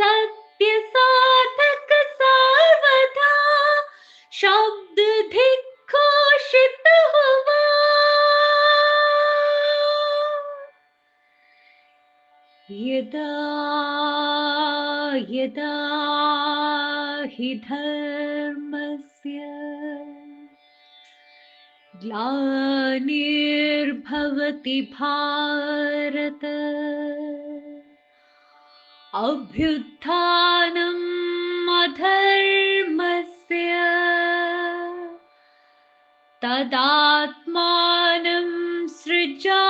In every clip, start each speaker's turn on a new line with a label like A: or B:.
A: सत्य साधक सर्वथा शब्द दिग्घोषित हुआ। यदा यदा हि धर्मस्य ग्लानिर्भवति भारत अभ्युत्थानम् अधर्मस्य तदात्मानं सृजाम्यहम्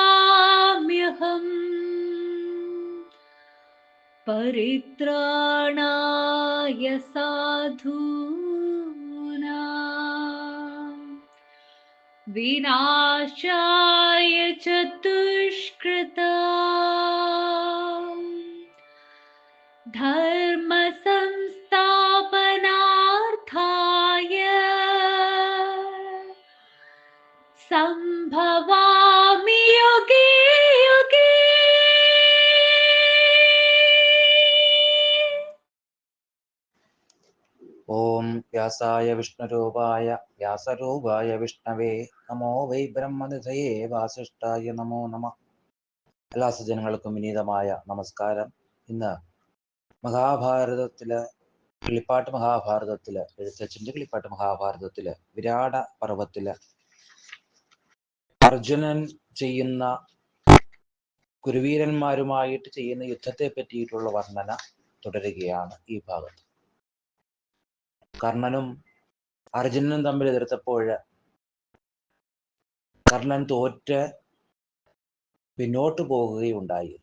A: परित्राणाय साधूनां विनाशाय च
B: വ്യാസായ വിഷ്ണുരൂപായ വ്യാസരൂപായ വിഷ്ണവേ നമോ വൈ ബ്രഹ്മനിധയേ വാസിഷ്ഠായ നമോ നമ. എല്ലാ സജ്ജനങ്ങൾക്കും വിനീതമായ നമസ്കാരം. ഇന്ന് മഹാഭാരതത്തിൽ കിളിപ്പാട്ട് മഹാഭാരതത്തിൽ എഴുത്തച്ഛന്റെ കിളിപ്പാട്ട് മഹാഭാരതത്തിൽ വിരാട പർവത്തിൽ അർജുനൻ ചെയ്യുന്ന കുരുവീരന്മാരുമായിട്ട് ചെയ്യുന്ന യുദ്ധത്തെ പറ്റിയിട്ടുള്ള വർണന തുടരുകയാണ് ഈ ഭാഗത്ത്. കർണനും അർജുനനും തമ്മിൽ എതിർത്തപ്പോൾ കർണൻ തോറ്റ് പിന്നോട്ട് പോകുകയുണ്ടായി.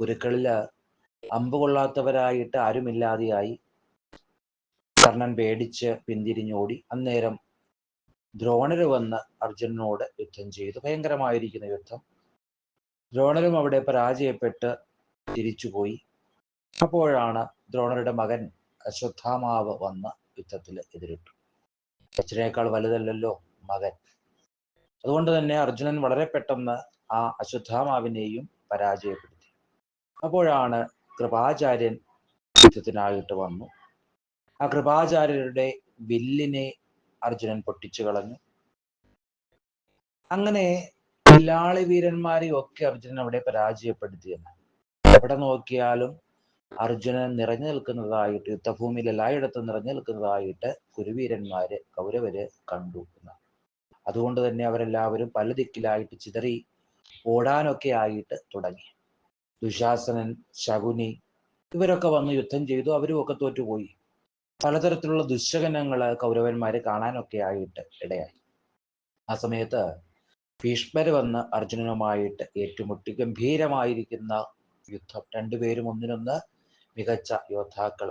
B: കുരുക്കളിൽ അമ്പ് കൊള്ളാത്തവരായിട്ട് ആരുമില്ലാതെയായി കർണൻ പേടിച്ച് പിന്തിരിഞ്ഞോടി. അന്നേരം ദ്രോണര് വന്ന് അർജുനനോട് യുദ്ധം ചെയ്തു. ഭയങ്കരമായിരിക്കുന്ന യുദ്ധം. ദ്രോണരും അവിടെ പരാജയപ്പെട്ട് തിരിച്ചുപോയി. അപ്പോഴാണ് ദ്രോണരുടെ മകൻ അശ്വത്ഥാമാവ് വന്ന് യുദ്ധത്തിൽ എതിരിട്ടു. അച്ഛനേക്കാൾ വലുതല്ലല്ലോ മകൻ. അതുകൊണ്ട് തന്നെ അർജുനൻ വളരെ പെട്ടെന്ന് ആ അശ്വത്ഥാമാവിനെയും പരാജയപ്പെടുത്തി. അപ്പോഴാണ് കൃപാചാര്യൻ യുദ്ധത്തിനായിട്ട് വന്നു. ആ കൃപാചാര്യരുടെ വില്ലിനെ അർജുനൻ പൊട്ടിച്ചു കളഞ്ഞു. അങ്ങനെ വില്ലാളി വീരന്മാരെയൊക്കെ അർജുനൻ അവിടെ പരാജയപ്പെടുത്തിയെന്ന്. എവിടെ നോക്കിയാലും അർജുനൻ നിറഞ്ഞു നിൽക്കുന്നതായിട്ട് യുദ്ധഭൂമിയിൽ എല്ലായിടത്തും നിറഞ്ഞു നിൽക്കുന്നതായിട്ട് കുരുവീരന്മാര് കൗരവര് കണ്ടു എന്ന്. അതുകൊണ്ട് തന്നെ അവരെല്ലാവരും പല ദിക്കിലായിട്ട് ചിതറി ഓടാനൊക്കെ ആയിട്ട് തുടങ്ങി. ദുശാസനൻ ശകുനി ഇവരൊക്കെ വന്ന് യുദ്ധം ചെയ്തു അവരും ഒക്കെ തോറ്റുപോയി. പലതരത്തിലുള്ള ദുശകനങ്ങൾ കൗരവന്മാര് കാണാനൊക്കെ ആയിട്ട് ഇടയായി. ആ സമയത്ത് ഭീഷ്മര് വന്ന് അർജുനനുമായിട്ട് ഏറ്റുമുട്ടി ഗംഭീരമായിരിക്കുന്ന യുദ്ധം. രണ്ടുപേരും ഒന്നിനൊന്ന് മികച്ച യോദ്ധാക്കൾ.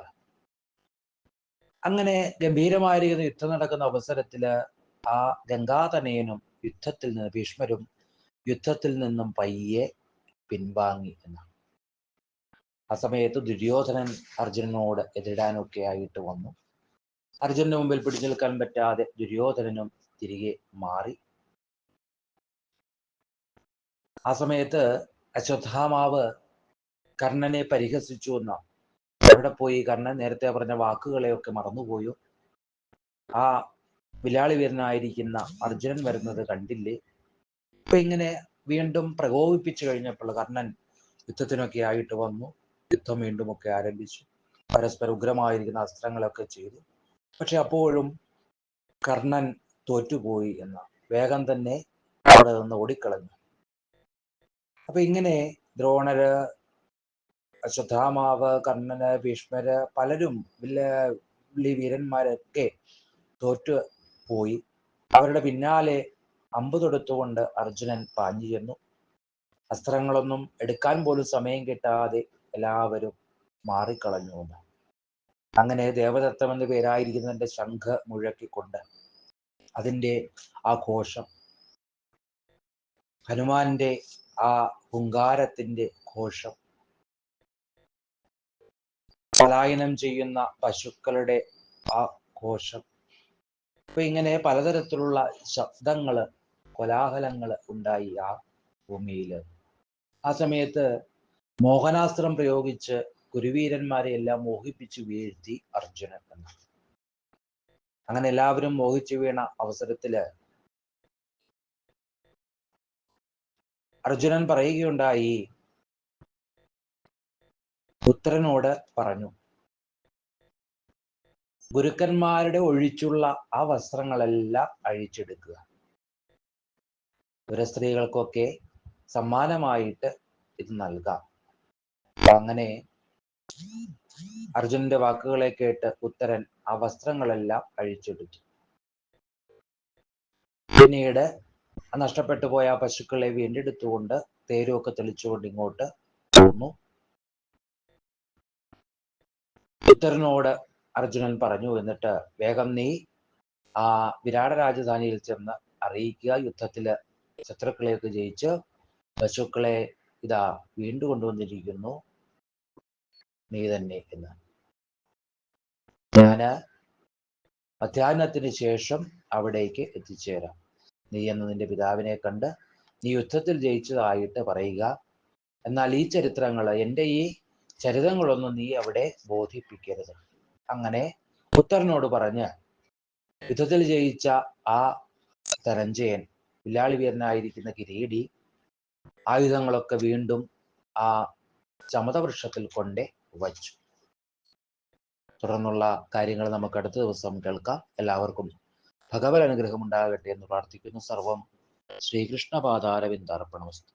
B: അങ്ങനെ ഗംഭീരമായിരിക്കുന്ന യുദ്ധം നടക്കുന്ന അവസരത്തിൽ ആ ഗംഗാതനയനും യുദ്ധത്തിൽ നിന്ന് ഭീഷ്മരും യുദ്ധത്തിൽ നിന്നും പയ്യെ പിൻവാങ്ങി എന്നാണ്. ആ സമയത്ത് ദുര്യോധനൻ അർജുനനോട് എതിരിടാനൊക്കെ ആയിട്ട് വന്നു. അർജുനന് മുമ്പിൽ പിടിച്ചു നിൽക്കാൻ പറ്റാതെ ദുര്യോധനനും തിരികെ മാറി. ആ സമയത്ത് അശ്വത്ഥാമാവ് കർണനെ പരിഹസിച്ചു എന്ന എവിടെ പോയി കർണൻ നേരത്തെ പറഞ്ഞ വാക്കുകളെയൊക്കെ മറന്നുപോയോ? ആ വിലാളി വീരനായിരിക്കുന്ന അർജുനൻ വരുന്നത് കണ്ടില്ലേ? ഇപ്പൊ ഇങ്ങനെ വീണ്ടും പ്രകോപിപ്പിച്ചു കഴിഞ്ഞപ്പോൾ കർണൻ യുദ്ധത്തിനൊക്കെ ആയിട്ട് വന്നു. യുദ്ധം വീണ്ടും ഒക്കെ ആരംഭിച്ചു. പരസ്പര ഉഗ്രമായിരിക്കുന്ന അസ്ത്രങ്ങളൊക്കെ ചെയ്തു. പക്ഷെ അപ്പോഴും കർണൻ തോറ്റുപോയി എന്ന വേഗം തന്നെ അവിടെ നിന്ന് ഓടിക്കളഞ്ഞു. അപ്പൊ ഇങ്ങനെ ദ്രോണര് അശ്വത്ഥാമാവ് കർണന് ഭീഷ്മര് പലരും വില്ലാളി വീരന്മാരൊക്കെ തോറ്റു പോയി. അവരുടെ പിന്നാലെ അമ്പ് തൊടുത്തുകൊണ്ട് അർജുനൻ പാഞ്ഞു ചെന്നു. അസ്ത്രങ്ങളൊന്നും എടുക്കാൻ പോലും സമയം കിട്ടാതെ എല്ലാവരും മാറിക്കളഞ്ഞു അങ്ങനെ ദേവദത്തം എന്ന പേരായിരിക്കുന്നതിന്റെ ശംഖ് മുഴക്കിക്കൊണ്ട് അതിന്റെ ആ ഘോഷം ഹനുമാന്റെ ആ ഹുങ്കാരത്തിന്റെ ഘോഷം പലായനം ചെയ്യുന്ന പശുക്കളുടെ ആ ഘോഷം അപ്പൊ ഇങ്ങനെ പലതരത്തിലുള്ള ശബ്ദങ്ങൾ കോലാഹലങ്ങൾ ഉണ്ടായി ആ ഭൂമിയിൽ. ആ സമയത്ത് മോഹനാസ്ത്രം പ്രയോഗിച്ച് കുരുവീരന്മാരെ എല്ലാം മോഹിപ്പിച്ചു വീഴ്ത്തി അർജുനൻ എന്ന്. അങ്ങനെ എല്ലാവരും മോഹിച്ചു വീണ അവസരത്തിൽ അർജുനൻ പറയുകയുണ്ടായി പുത്രനോട് പറഞ്ഞു ഗുരുക്കന്മാരുടെ ഒഴിച്ചുള്ള ആ വസ്ത്രങ്ങളെല്ലാം അഴിച്ചെടുക്കുക. സ്ത്രീകൾക്കൊക്കെ സമ്മാനമായിട്ട് ഇത് നൽകാം. അങ്ങനെ അർജുനന്റെ വാക്കുകളെ കേട്ട് ഉത്തരൻ ആ വസ്ത്രങ്ങളെല്ലാം അഴിച്ചെടുത്തു. പിന്നീട് നഷ്ടപ്പെട്ടു പോയ ആ പശുക്കളെ വീണ്ടെടുത്തുകൊണ്ട് തേരുമൊക്കെ തെളിച്ചുകൊണ്ട് ഇങ്ങോട്ട് ഉത്തരനോട് അർജുനൻ പറഞ്ഞു എന്നിട്ട് വേഗം നീ ആ വിരാട രാജധാനിയിൽ ചെന്ന് അറിയിക്കുക. യുദ്ധത്തിൽ ശത്രുക്കളെയൊക്കെ ജയിച്ച് പശുക്കളെ ഇതാ വീണ്ടും കൊണ്ടുവന്നിരിക്കുന്നു നീ തന്നെ എന്ന്. ഞാൻ മധ്യാഹ്നത്തിന് ശേഷം അവിടേക്ക് എത്തിച്ചേരാം. നീ എന്ന് നിന്റെ പിതാവിനെ കണ്ട് നീ യുദ്ധത്തിൽ ജയിച്ചതായിട്ട് പറയുക. എന്നാൽ ഈ ചരിത്രങ്ങൾ എന്റെ ഈ ചരിതങ്ങളൊന്നും നീ അവിടെ ബോധിപ്പിക്കരുത്. അങ്ങനെ പുത്രനോട് പറഞ്ഞ് യുദ്ധത്തിൽ ജയിച്ച ആ ധനഞ്ജയൻ വില്ലാളി വീരനായിരിക്കുന്ന കിരീടി ആയുധങ്ങളൊക്കെ വീണ്ടും ആ ചമതവൃക്ഷത്തിൽ കൊണ്ട് വച്ചു. തുടർന്നുള്ള കാര്യങ്ങൾ നമുക്ക് അടുത്ത ദിവസം കേൾക്കാം. എല്ലാവർക്കും ഭഗവത് അനുഗ്രഹം ഉണ്ടാകട്ടെ എന്ന് പ്രാർത്ഥിക്കുന്നു. സർവം ശ്രീകൃഷ്ണപാദാരവിന്ദാർപ്പണമസ്തു.